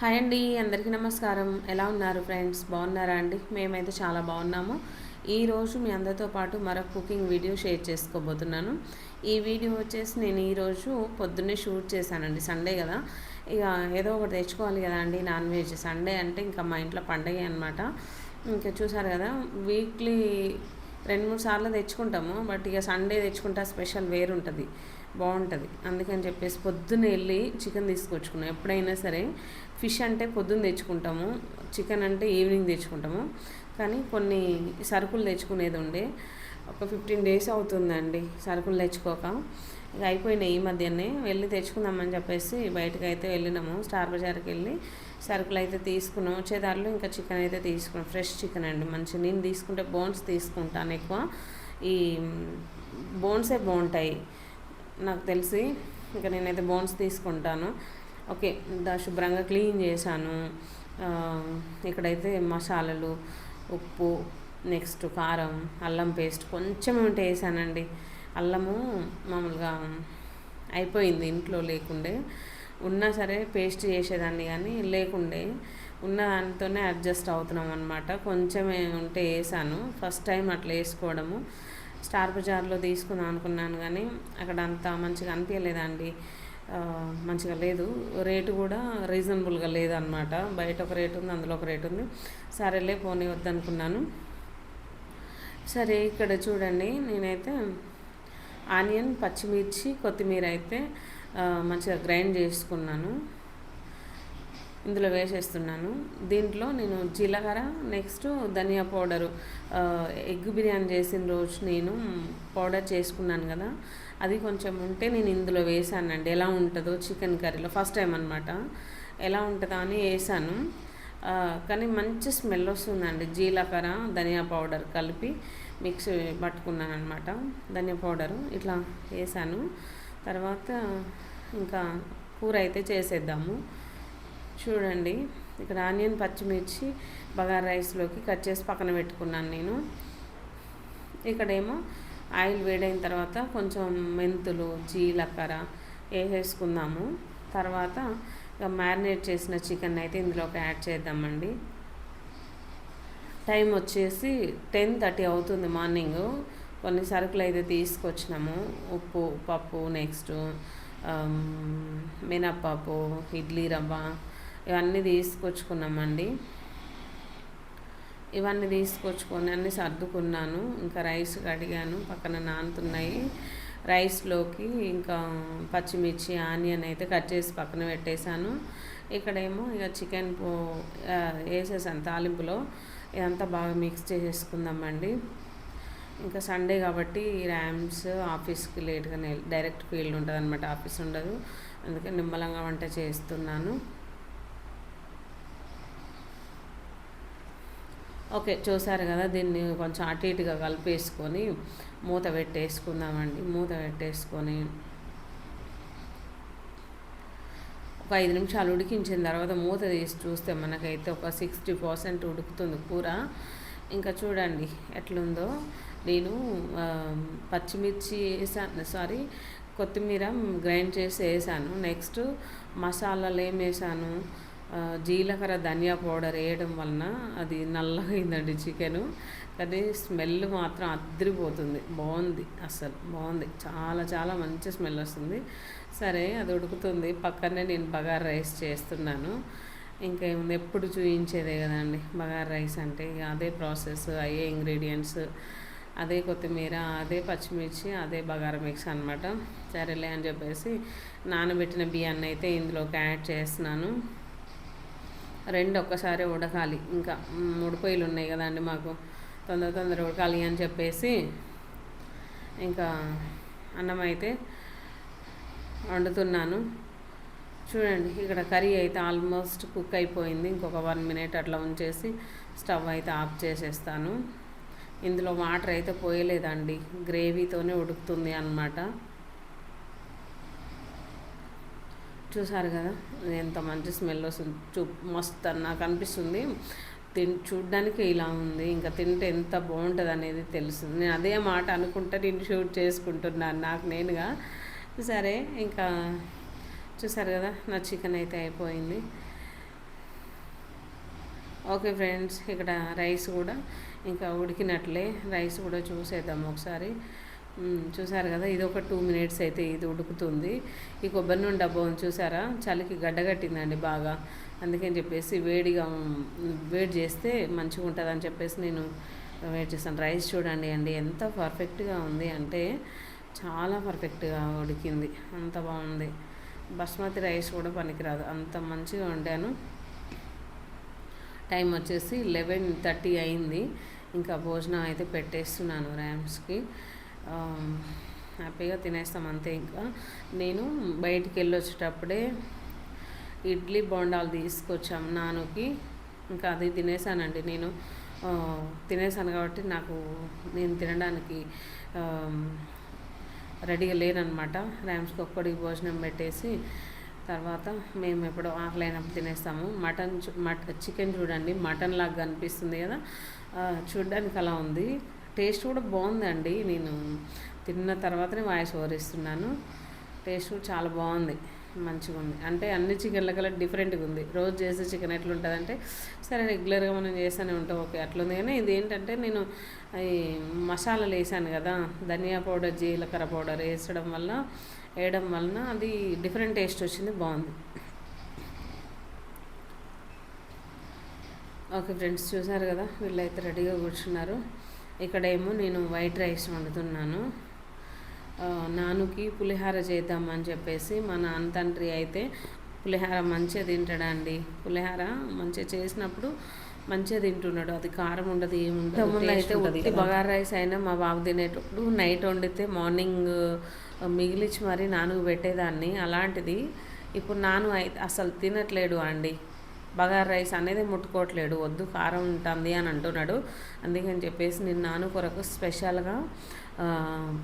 Hi అండి అందరికీ నమస్కారం. ఎలా ఉన్నారు ఫ్రెండ్స్? బాగున్నారా అండి? మేమైతే చాలా బాగున్నాము. ఈరోజు మీ అందరితో పాటు మరొక కుకింగ్ వీడియో షేర్ చేసుకోబోతున్నాను. ఈ వీడియో వచ్చేసి నేను ఈరోజు పొద్దున్నే షూట్ చేశానండి సండే కదా. ఇక ఏదో ఒకటి తెచ్చుకోవాలి కదా అండి నాన్ వెజ్. సండే అంటే ఇంకా మా ఇంట్లో పండగ అనమాట ఇంకా చూసారు కదా వీక్లీ రెండు మూడు సార్లు తెచ్చుకుంటాము బట్ ఇక సండే తెచ్చుకుంటే స్పెషల్ వేరు ఉంటుంది బాగుంటుంది. అందుకని చెప్పేసి పొద్దున్న వెళ్ళి చికెన్ తీసుకొచ్చుకున్నాం. ఎప్పుడైనా సరే ఫిష్ అంటే పొద్దున్న తెచ్చుకుంటాము చికెన్ అంటే ఈవినింగ్ తెచ్చుకుంటాము. కానీ కొన్ని సరుకులు తెచ్చుకునేది ఉండే ఒక ఫిఫ్టీన్ డేస్ అవుతుందండి సరుకులు తెచ్చుకోక. ఇక అయిపోయినాయి ఈ మధ్యనే. వెళ్ళి తెచ్చుకుందామని చెప్పేసి బయటకు అయితే వెళ్ళినాము. స్టార్ బజార్కి వెళ్ళి సరుకులు అయితే తీసుకున్నాం. వచ్చేదారిలో ఇంకా చికెన్ అయితే తీసుకున్నాం. ఫ్రెష్ చికెన్ అండి. మంచి నేను తీసుకుంటే బోన్స్ తీసుకుంటాను ఎక్కువ. ఈ బోన్సే బాగుంటాయి. నాకు తెలిసి ఇంకా నేనైతే బోన్స్ తీసుకుంటాను. ఓకే దా శుభ్రంగా క్లీన్ చేశాను. ఇక్కడైతే మసాలాలు ఉప్పు నెక్స్ట్ కారం అల్లం పేస్ట్ కొంచెం ఉంటే వేసానండి. అల్లము మామూలుగా అయిపోయింది ఇంట్లో లేకుండే. ఉన్నా సరే పేస్ట్ చేసేదాన్ని కానీ లేకుండే. ఉన్న దానితోనే అడ్జస్ట్ అవుతున్నాం అనమాట కొంచెమే ఉంటే వేసాను. ఫస్ట్ టైం అట్లా వేసుకోవడము. స్టార్ బజార్లో తీసుకుందాం అనుకున్నాను కానీ అక్కడ అంత మంచిగా అనిపించలేదండి మంచిగా లేదు. రేటు కూడా రీజనబుల్గా లేదనమాట బయట ఒక రేటు ఉంది అందులో ఒక రేటు ఉంది. సరేలే పోనీ వద్దనుకున్నాను. సరే ఇక్కడ చూడండి. నేనైతే ఆనియన్ పచ్చిమిర్చి కొత్తిమీర అయితే మంచిగా గ్రైండ్ చేసుకున్నాను. ఇందులో వేసేస్తున్నాను. దీంట్లో నేను జీలకర్ర నెక్స్ట్ ధనియా పౌడరు. ఎగ్ బిర్యానీ చేసిన రోజు నేను పౌడర్ చేసుకున్నాను కదా అది కొంచెం ఉంటే నేను ఇందులో వేసానండి. ఎలా ఉంటుందో చికెన్ కర్రీలో ఫస్ట్ టైం అనమాట ఎలా ఉంటుందో అని వేసాను. కానీ మంచి స్మెల్ వస్తుందండి. జీలకర్ర ధనియా పౌడర్ కలిపి మిక్స్ పట్టుకున్నాను అనమాట ధనియా పౌడరు ఇట్లా వేసాను. తర్వాత ఇంకా కూర అయితే చేసేద్దాము. చూడండి ఇక్కడ ఆనియన్ పచ్చిమిర్చి బగార్ రైస్లోకి కట్ చేసి పక్కన పెట్టుకున్నాను నేను. ఇక్కడేమో ఆయిల్ వేడైన తర్వాత కొంచెం మెంతులు జీలకర్ర వేసేసుకుందాము. తర్వాత ఇక మ్యారినేట్ చేసిన చికెన్ అయితే ఇందులోకి యాడ్ చేద్దామండి. టైం వచ్చేసి టెన్ థర్టీ అవుతుంది మార్నింగ్. కొన్ని సరుకులు అయితే తీసుకొచ్చినాము. ఉప్పు పప్పు నెక్స్ట్ మినప్పప్పు ఇడ్లీ రవ్వ ఇవన్నీ తీసుకొచ్చుకున్నామండి. ఇవన్నీ తీసుకొచ్చుకొని అన్నీ సర్దుకున్నాను. ఇంకా రైస్ కడిగాను. పక్కన నానుతున్నాయి. రైస్లోకి ఇంకా పచ్చిమిర్చి ఆనియన్ అయితే కట్ చేసి పక్కన పెట్టేశాను. ఇక్కడేమో ఇక చికెన్ పో వేసేసాను తాలింపులో. ఇదంతా బాగా మిక్స్ చేసేసుకుందామండి ఇంకా సండే కాబట్టి ర్యామ్స్ ఆఫీస్కి లేట్గా డైరెక్ట్ ఫీల్డ్ ఉంటుంది అనమాట ఆఫీస్ ఉండదు. అందుకే నిమ్మలంగా వంట చేస్తున్నాను. ఓకే చూసారు కదా దీన్ని కొంచెం అటు ఇటుగా కలిపేసుకొని మూత పెట్టేసుకుందామండి. మూత పెట్టేసుకొని ఒక ఐదు నిమిషాలు ఉడికించిన తర్వాత మూత తీసి చూస్తే మనకైతే ఒక సిక్స్టీ పర్సెంట్ ఉడుకుతుంది కూర. ఇంకా చూడండి ఎట్లుందో. నేను పచ్చిమిర్చి వేసాను. సారీ కొత్తిమీర గ్రైండ్ చేసి వేసాను. నెక్స్ట్ మసాలాలు ఏం వేసాను? జీలకర్ర ధనియా పౌడర్ వేయడం వలన అది నల్లగా అయిందండి చికెను. కానీ స్మెల్ మాత్రం అద్దరిపోతుంది బాగుంది అసలు. బాగుంది. చాలా చాలా మంచి స్మెల్ వస్తుంది. సరే అది ఉడుకుతుంది. పక్కనే నేను బగార్ రైస్ చేస్తున్నాను. ఇంకా ఏముంది? ఎప్పుడు చూపించేదే కదండి. బగార్ రైస్ అంటే అదే ప్రాసెస్ అయ్యే ఇంగ్రీడియంట్స్ అదే కొత్తిమీర అదే పచ్చిమిర్చి అదే బగారా మిక్స్ అనమాట సరేలే అని చెప్పేసి నానబెట్టిన బియ్యాన్ని అయితే ఇందులోకి యాడ్ చేస్తున్నాను. రెండు ఒక్కసారి ఉడకాలి. ఇంకా మూడు పొయ్యిలు ఉన్నాయి కదండి మాకు. తొందర తొందర ఉడకాలి అని చెప్పేసి ఇంకా అన్నం అయితే వండుతున్నాను. చూడండి ఇక్కడ కర్రీ అయితే ఆల్మోస్ట్ కుక్ అయిపోయింది. ఇంకొక వన్ మినిట్ అట్లా ఉంచేసి స్టవ్ అయితే ఆఫ్ చేసేస్తాను. ఇందులో వాటర్ అయితే పోయలేదండి. గ్రేవీతోనే ఉడుకుతుంది అనమాట చూసారు కదా ఎంత మంచి స్మెల్ వస్తుంది. చూ మస్తు నాకు అనిపిస్తుంది. తిన్ చూడ్డానికి ఇలా ఉంది. ఇంకా తింటే ఎంత బాగుంటుంది అనేది తెలుస్తుంది నేను అదే మాట అనుకుంటే నేను షూట్ చేసుకుంటున్నాను. నాకు నేనుగా సరే ఇంకా చూసారు కదా నా చికెన్ అయితే అయిపోయింది. ఓకే ఫ్రెండ్స్ ఇక్కడ రైస్ కూడా ఇంకా ఉడికినట్లే. రైస్ కూడా చూసేద్దాం ఒకసారి. చూసారు కదా ఇది ఒక టూ మినిట్స్ అయితే ఇది ఉడుకుతుంది. ఈ కొబ్బరి నూనె డబ్బా చూసారా? చలికి గడ్డగట్టిందండి బాగా. అందుకని చెప్పేసి వేడిగా వేడి చేస్తే మంచిగా ఉంటుంది అని చెప్పేసి నేను వేడి చేస్తాను. రైస్ చూడండి అండి ఎంత పర్ఫెక్ట్గా ఉంది అంటే చాలా పర్ఫెక్ట్గా ఉడికింది. అంత బాగుంది బస్మతి రైస్ కూడా పనికిరాదు. అంత మంచిగా వండాను. టైం వచ్చేసి లెవెన్ థర్టీ అయింది. ఇంకా భోజనం అయితే పెట్టేస్తున్నాను ర్యామ్స్కి హ్యాపీగా తినేస్తాం అంతే ఇంకా. నేను బయటికి వెళ్ళి వచ్చేటప్పుడే ఇడ్లీ బొండాలు తీసుకొచ్చాం నానుకి. ఇంకా అది తినేసానండి. నేను తినేసాను కాబట్టి నాకు నేను తినడానికి రెడీగా లేనమాట ర్యామ్స్కి ఒక్కడికి భోజనం పెట్టేసి తర్వాత మేము ఎప్పుడు ఆకలైనప్పుడు తినేస్తాము. మటన్ మట చికెన్ చూడండి మటన్ లాగా కనిపిస్తుంది కదా. చూడ్డానికి అలా ఉంది. టేస్ట్ కూడా బాగుందండి. నేను తిన్న తర్వాతనే వాయిస్ ఓరిస్తున్నాను టేస్ట్ కూడా చాలా బాగుంది. మంచిగా ఉంది. అంటే అన్ని చికెన్ల కలర్ డిఫరెంట్గా ఉంది. రోజు చేసే చికెన్ ఎట్లుంటుంది అంటే సరే రెగ్యులర్గా మనం చేస్తూనే ఉంటాం. ఓకే అట్లుంది. కానీ ఇది ఏంటంటే నేను ఈ మసాలాలు వేసాను కదా ధనియా పౌడర్ జీలకర్ర పౌడర్ వేసడం వల్ల వేయడం వలన అది డిఫరెంట్ టేస్ట్ వచ్చింది బాగుంది. ఓకే ఫ్రెండ్స్ చూసారు కదా వీళ్ళైతే రెడీగా కూర్చున్నారు. ఇక్కడేమో నేను వైట్ రైస్ వండుతున్నాను. నానుకి పులిహార చేద్దామని చెప్పేసి మా నాన్న తండ్రి అయితే పులిహార మంచిగా తింటాడండి. పులిహార మంచిగా చేసినప్పుడు మంచిగా తింటున్నాడు. అది కారం ఉండదు ఏముండదు అయితే ఉత్తి బగార్ రైస్ అయినా మా బాబు తినేటప్పుడు నైట్ వండితే మార్నింగ్ మిగిలిచి మరీ నానుగు పెట్టేదాన్ని. అలాంటిది ఇప్పుడు నాను అయితే అసలు తినట్లేడు అండి. బగార్ రైస్ అనేది ముట్టుకోవట్లేడు. వద్దు కారం ఉంటుంది అని అంటున్నాడు. అందుకని చెప్పేసి నేను నాను కొరకు స్పెషల్గా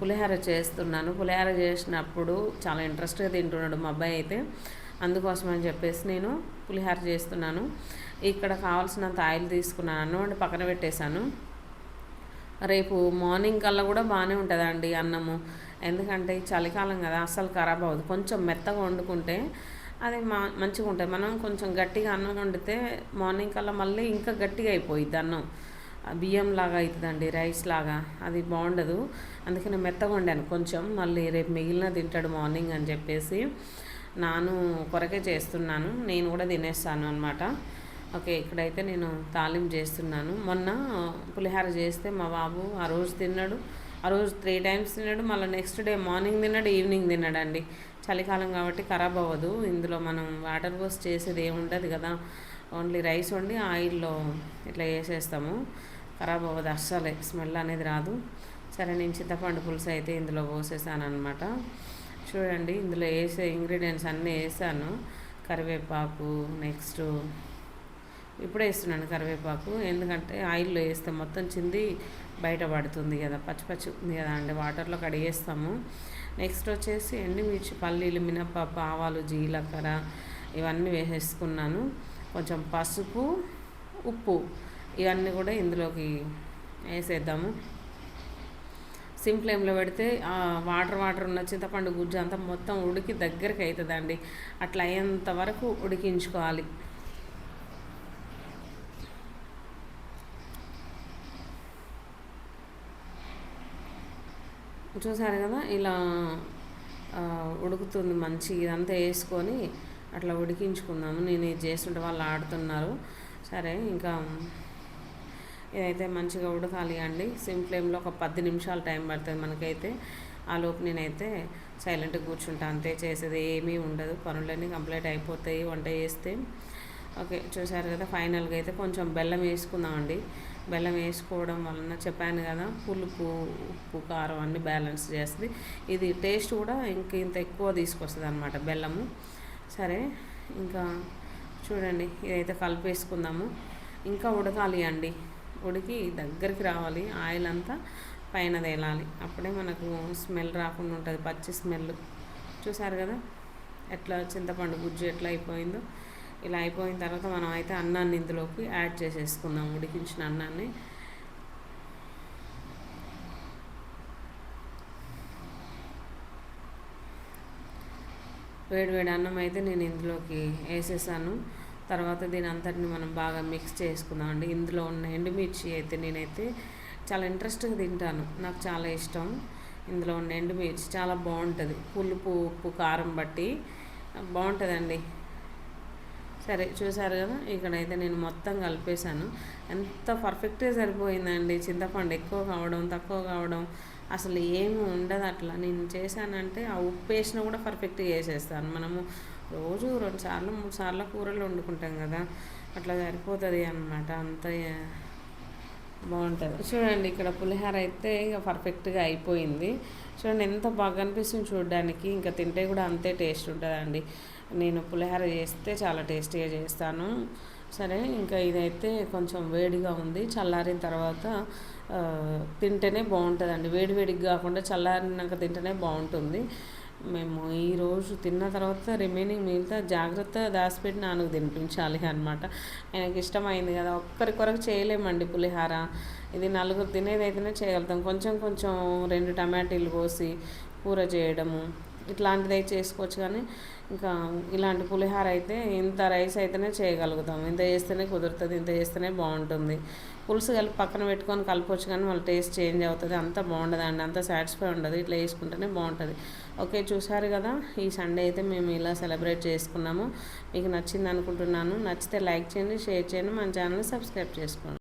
పులిహార చేస్తున్నాను. పులిహార చేసినప్పుడు చాలా ఇంట్రెస్ట్గా తింటున్నాడు మా అబ్బాయి అయితే. అందుకోసం అని చెప్పేసి నేను పులిహార చేస్తున్నాను. ఇక్కడ కావాల్సినంత ఆయిల్ తీసుకున్నాను. అండ్ పక్కన పెట్టేశాను. రేపు మార్నింగ్ కల్లా కూడా బాగానే ఉంటుందండి అన్నము. ఎందుకంటే చలికాలం కదా అస్సలు ఖరాబ్ అవ్వదు. కొంచెం మెత్తగా వండుకుంటే అది మా మంచిగా ఉంటుంది మనం కొంచెం గట్టిగా అన్నం వండితే మార్నింగ్ కల్లా మళ్ళీ ఇంకా గట్టిగా అయిపోయిద్ది అన్నం. బియ్యం లాగా అవుతుందండి రైస్ లాగా. అది బాగుండదు. అందుకని మెత్తగా వండాను. కొంచెం మళ్ళీ రేపు మిగిలిన తింటాడు మార్నింగ్ అని చెప్పేసి నాను కొరకే చేస్తున్నాను. నేను కూడా తినేస్తాను అనమాట ఓకే ఇక్కడైతే నేను తాలిం చేస్తున్నాను. మొన్న పులిహార చేస్తే మా బాబు ఆ రోజు తిన్నాడు. ఆ రోజు త్రీ టైమ్స్ తిన్నాడు. మళ్ళీ నెక్స్ట్ డే మార్నింగ్ తిన్నాడు ఈవినింగ్ తిన్నాడండి. చలికాలం కాబట్టి ఖరాబ్ అవ్వదు. ఇందులో మనం వాటర్ పోస్ట్ చేసేది ఏముండదు కదా. ఓన్లీ రైస్ వండి ఆయిల్లో ఇట్లా వేసేస్తాము. ఖరాబ్ అవ్వదు అస్సలే స్మెల్ అనేది రాదు. సరే నేను చింతపండు పులుసు అయితే ఇందులో పోసేసాను అనమాట చూడండి ఇందులో వేసే ఇంగ్రీడియంట్స్ అన్నీ వేసాను. కరివేపాకు నెక్స్ట్ ఇప్పుడే వేస్తున్నాను కరివేపాకు. ఎందుకంటే ఆయిల్లో వేస్తే మొత్తం చింది బయటపడుతుంది కదా పచ్చి పచ్చి ఉంది కదా అండి. వాటర్లో కడిగేస్తాము. నెక్స్ట్ వచ్చేసి ఎండుమిర్చి పల్లీలు మినపప్పు ఆవాలు జీలకర్ర ఇవన్నీ వేసేసుకున్నాను. కొంచెం పసుపు ఉప్పు ఇవన్నీ కూడా ఇందులోకి వేసేద్దాము. సిమ్ ఫ్లేమ్లో పెడితే వాటర్ వాటర్ ఉన్న చింతపండు గుజ్జు అంతా మొత్తం ఉడికి దగ్గరికి అవుతుందండి అట్లా అయ్యేంత వరకు ఉడికించుకోవాలి. చూసారు కదా ఇలా ఉడుకుతుంది మంచి ఇదంతా వేసుకొని అట్లా ఉడికించుకుందాము. నేను ఇది చేస్తుంటే వాళ్ళు ఆడుతున్నారు. సరే ఇంకా ఇదైతే మంచిగా ఉడకాలి అండి సిమ్ ఫ్లేమ్లో ఒక పది నిమిషాలు టైం పడుతుంది మనకైతే. ఆ లోపు నేనైతే సైలెంట్గా కూర్చుంటా. అంతే చేసేది ఏమీ ఉండదు. పనులన్నీ కంప్లీట్ అయిపోతాయి వంట చేస్తే. ఓకే చూసారు కదా ఫైనల్గా అయితే కొంచెం బెల్లం వేసుకుందామండి బెల్లం వేసుకోవడం వలన చెప్పాను కదా పులుపు ఉప్పు కారం అన్నీ బ్యాలెన్స్ చేస్తుంది. ఇది టేస్ట్ కూడా ఇంక ఇంత ఎక్కువ తీసుకొస్తుంది అనమాట బెల్లము. సరే ఇంకా చూడండి ఇదైతే కలిపేసుకుందాము ఇంకా ఉడకాలి అండి. ఉడికి దగ్గరికి రావాలి. ఆయిల్ అంతా పైన తేలాలి. అప్పుడే మనకు స్మెల్ రాకుండా ఉంటుంది పచ్చి స్మెల్. చూసారు కదా? ఎట్లా చింతపండు గుజ్జు ఎట్లా అయిపోయిందో. ఇలా అయిపోయిన తర్వాత మనం అయితే అన్నాన్ని ఇందులోకి యాడ్ చేసేసుకుందాం ఉడికించిన అన్నాన్ని. వేడి వేడి అన్నం అయితే నేను ఇందులోకి వేసేసాను. తర్వాత దీని అంతటిని మనం బాగా మిక్స్ చేసుకుందాం అండి. ఇందులో ఉన్న ఎండుమిర్చి అయితే నేనైతే చాలా ఇంట్రెస్ట్గా తింటాను. నాకు చాలా ఇష్టం. ఇందులో ఉన్న ఎండుమిర్చి చాలా బాగుంటుంది. పులుపు ఉప్పు కారం బట్టి బాగుంటుందండి. సరే చూసారు కదా? ఇక్కడైతే నేను మొత్తం కలిపేశాను. ఎంత పర్ఫెక్ట్గా సరిపోయిందండి. చింతపండు ఎక్కువ కావడం తక్కువ కావడం అసలు ఏమి ఉండదు అట్లా. నేను చేశానంటే ఆ ఉప్పు వేసినా కూడా పర్ఫెక్ట్గా వేసేస్తాను. మనము రోజు రెండు సార్లు మూడు సార్లు కూరలు వండుకుంటాం కదా అట్లా సరిపోతుంది అనమాట అంత బాగుంటుంది. చూడండి ఇక్కడ పులిహోర అయితే ఇక పర్ఫెక్ట్గా అయిపోయింది. చూడండి ఎంత బాగా అనిపిస్తుంది చూడడానికి. ఇంకా తింటే కూడా అంతే టేస్ట్ ఉంటుందండి. నేను పులిహోర చేస్తే చాలా టేస్టీగా చేస్తాను. సరే ఇంకా ఇదైతే కొంచెం వేడిగా ఉంది. చల్లారిన తర్వాత తింటేనే బాగుంటుందండి. వేడి వేడికి కాకుండా చల్లారినాక తింటేనే బాగుంటుంది. మేము ఈరోజు తిన్న తర్వాత రిమైనింగ్ మిగతా జాగ్రత్త దాచిపెట్టి నాన్నకు తినిపించాలి అనమాట ఆయనకి ఇష్టమైంది కదా. ఒక్కరి కొరకు చేయలేమండి పులిహార. ఇది నలుగురు తినేది అయితేనే చేయగలుగుతాం. కొంచెం కొంచెం రెండు టమాటీలు కోసి కూర చేయడము ఇట్లాంటిది అయితే చేసుకోవచ్చు కానీ ఇంకా ఇలాంటి పులిహార అయితే ఇంత రైస్ అయితేనే చేయగలుగుతాం. ఇంత చేస్తేనే కుదురుతుంది ఇంత చేస్తేనే బాగుంటుంది. పులుసు కలిపి పక్కన పెట్టుకొని కలపవచ్చు కానీ మళ్ళీ టేస్ట్ చేంజ్ అవుతుంది. అంత బాగుండదండి అంత సాటిస్ఫై ఉండదు. ఇట్లా వేసుకుంటేనే బాగుంటుంది. ఓకే చూసారు కదా ఈ సండే అయితే మేము ఇలా సెలబ్రేట్ చేసుకున్నాము. మీకు నచ్చింది అనుకుంటున్నాను. నచ్చితే లైక్ చేయండి షేర్ చేయండి. మన ఛానల్ సబ్స్క్రైబ్ చేసుకోండి.